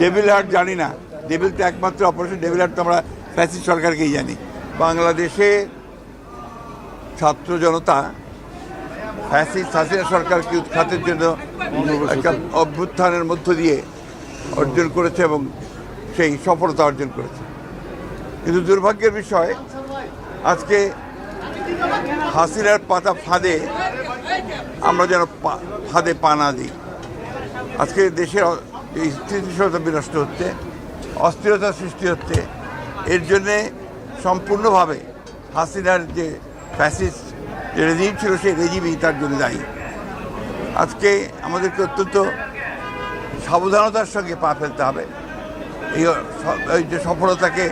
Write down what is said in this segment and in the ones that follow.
Devil heart জানি না। Devil তো একমাত্র অপারেশন ডেভিল হার্ট তো আমরা ফ্যাসিস সরকারকেই জানি। বাংলাদেশে ছাত্র জনতা ফ্যাসিস হাসিনা সরকারকে উৎখাতের জন্য একটা অভ্যুত্থানের মধ্য দিয়ে অর্জন করেছে এবং সেই সফলতা অর্জন করেছে। কিন্তু দুর্ভাগ্যের বিষয়, আজকে হাসিনার পাতা ফাঁদে আমরা যেন ফাঁদে পা না দিই। আজকে দেশের এই স্থিতিশীলতা বিনষ্ট হচ্ছে, অস্থিরতা সৃষ্টি হচ্ছে। এর জন্যে সম্পূর্ণভাবে হাসিনার যে ফ্যাসিস্ট যে রেজিম ছিল, সেই রেজিমই তার জন্য দায়ী। আজকে আমাদেরকে অত্যন্ত সাবধানতার সঙ্গে পা ফেলতে হবে। এই যে সফলতাকে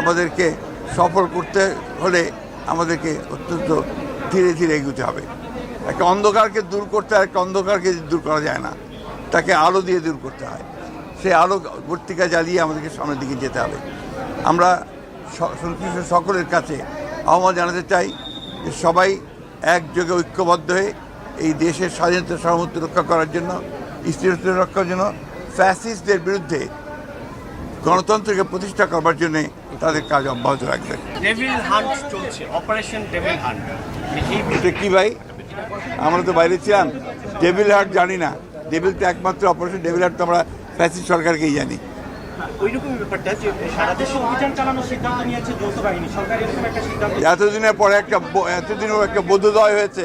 আমাদেরকে সফল করতে হলে আমাদেরকে অত্যন্ত ধীরে ধীরে এগোতে হবে। একটা অন্ধকারকে দূর করতে আর একটা অন্ধকারকে দূর করা যায় না। তাকে আলো দিয়ে দূর করতে হয়। সেই আলো বর্তিকা জ্বালিয়ে আমাদেরকে সামনের দিকে যেতে হবে। আমরা সংশ্লিষ্ট সকলের কাছে আহ্বান জানাতে চাই যে সবাই একযোগে ঐক্যবদ্ধ হয়ে এই দেশের স্বাধীনতা সার্বভৌমত্ব রক্ষা করার জন্য স্থিরতা রক্ষার জন্য ফ্যাসিস্টদের বিরুদ্ধে গণতন্ত্রকে প্রতিষ্ঠা করবার জন্য তাদের কাজ অব্যাহত এটা কি ভাই? আমরা তো বাইরে ছিলাম। ডেভিল হার্ট জানি না। ডেভিল তো একমাত্র অপারেশন ডেভিল আর তো আমরা ফ্যাসিস সরকারকেই জানি। এতদিনের পরে একটা এতদিনও একটা বৌদ্ধদয় হয়েছে।